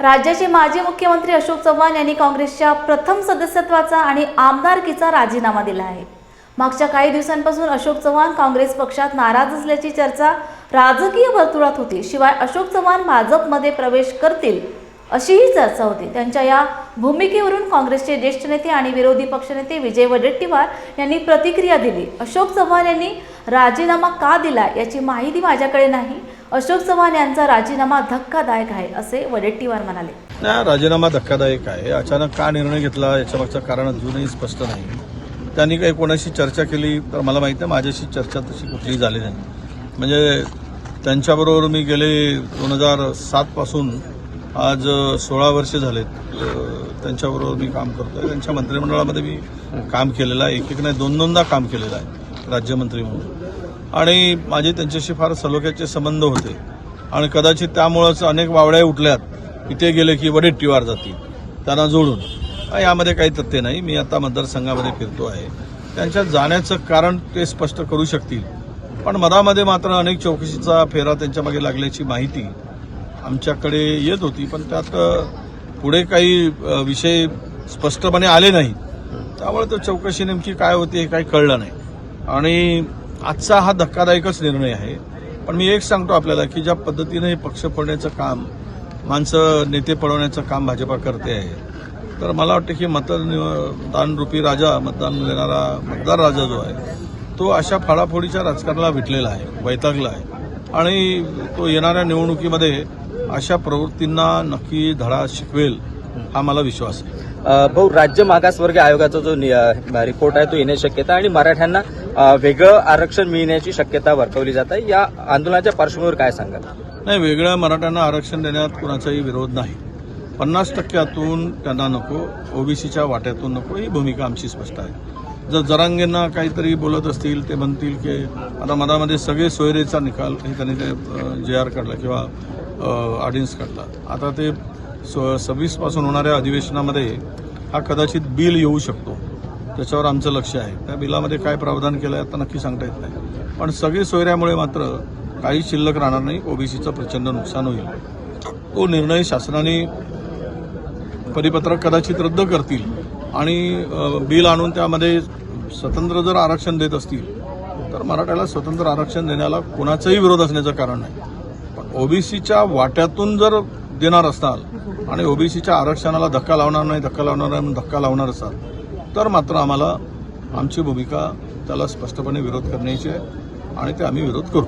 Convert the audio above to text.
राज्याचे माजी मुख्यमंत्री अशोक चव्हाण यांनी काँग्रेसच्या प्रथम सदस्यत्वाचा आणि आमदारकीचा राजीनामा दिला आहे. मागच्या काही दिवसांपासून अशोक चव्हाण काँग्रेस पक्षात नाराज असल्याची चर्चा राजकीय वर्तुळात होती. शिवाय अशोक चव्हाण भाजपमध्ये प्रवेश करतील अशीही चर्चा होती. त्यांच्या या भूमिकेवरून काँग्रेसचे ज्येष्ठ नेते आणि विरोधी पक्षनेते विजय वडेट्टीवार यांनी प्रतिक्रिया दिली. अशोक चव्हाण यांनी राजीनामा का दिला याची माहिती माझ्याकडे नाही. अशोक चव्हाण यांचा राजीनामा धक्कादायक आहे असे वडेट्टीवार म्हणाले. नाही राजीनामा धक्कादायक आहे. अचानक का निर्णय घेतला याच्यामागचं कारण अजूनही स्पष्ट नाही. त्यांनी काही कोणाशी चर्चा केली तर मला माहिती आहे माझ्याशी चर्चा तशी कुठलीही झाली नाही. म्हणजे त्यांच्याबरोबर मी गेले दोन हजार सातपासून आज सोळा वर्ष झालेत. त्यांच्याबरोबर मी काम करतोय. त्यांच्या मंत्रिमंडळामध्ये मी काम केलेलं आहे. एक एक नाही दोन दोनदा काम केलेलं आहे राज्यमंत्री म्हणून. आणि माझे त्यांच्याशी फार सलोख्याचे संबंध होते. आणि कदाचित त्यामुळंच अनेक वावड्या उठल्यात. इथे गेले की वडेट्टीवार जातील त्यांना जोडून. यामध्ये काही तथ्य नाही. मी आता मतदारसंघामध्ये फिरतो आहे. त्यांच्या जाण्याचं कारण ते स्पष्ट करू शकतील. पण मधामध्ये मात्र अनेक चौकशीचा फेरा त्यांच्यामागे लागल्याची माहिती आमच्याकडे येत होती. पण त्यात पुढे काही विषय स्पष्टपणे आले नाही. त्यामुळे तो चौकशी नेमकी काय होती हे काही कळलं नाही. आणि आजचा हा धक्कादायकच निर्णय आहे. पण मी एक सांगतो आपल्याला की ज्या पद्धतीने हे पक्ष पडण्याचं काम माणसं नेते पळवण्याचं काम भाजपा करते आहे तर मला वाटतं की मतदान रूपी राजा मतदान देणारा मतदार राजा जो आहे तो अशा फाडाफोडीच्या राजकारणाला विटलेला आहे वैतागला आहे. आणि तो येणाऱ्या निवडणुकीमध्ये अशा प्रवृत्तींना नक्की धडा शिकवेल हा मला विश्वास आहे. भाऊ राज्य मागासवर्गीय आयोगाचा जो रिपोर्ट आहे तो येण्याची शक्यता आणि मराठ्यांना वेगळं आरक्षण मिळण्याची शक्यता वर्तवली जात आहे. या आंदोलनाच्या पार्श्वभूमीवर काय सांगाल? नाही वेगळ्या मराठ्यांना आरक्षण देण्यात कुणाचाही विरोध नाही. पन्नास टक्क्यातून त्यांना नको ओबीसीच्या वाट्यातून नको ही भूमिका आमची स्पष्ट आहे. जर जरांगेंना काहीतरी बोलत असतील ते म्हणतील की आता मधामध्ये सगळे सोयरेचा निकाल हे त्यांनी ते जे आर काढला किंवा ऑर्डिनन्स काढला. आता ते सव्वीसपासून होणाऱ्या अधिवेशनामध्ये हा कदाचित बिल येऊ शकतो. त्याच्यावर आमचं लक्ष आहे. त्या बिलामध्ये काय प्रावधान केलं आहे आता नक्की सांगता येत नाही. पण सगळे सोयऱ्यामुळे मात्र काही शिल्लक राहणार नाही. ओबीसीचं प्रचंड नुकसान होईल. तो निर्णय शासनाने परिपत्रक कदाचित रद्द करतील आणि बिल आणून त्यामध्ये स्वतंत्र जर आरक्षण देत असतील तर मराठ्याला स्वतंत्र आरक्षण देण्याला कोणाचाही विरोध असण्याचं कारण नाही. पण ओबीसीच्या वाट्यातून जर देणार असाल आणि ओबीसीच्या आरक्षणाला धक्का लावणार नाही धक्का लावणार नाही म्हणून धक्का लावणार असाल तर मात्र आम्हाला आमची भूमिका त्याला स्पष्टपणे विरोध करण्याची आहे आणि ते आम्ही विरोध करू.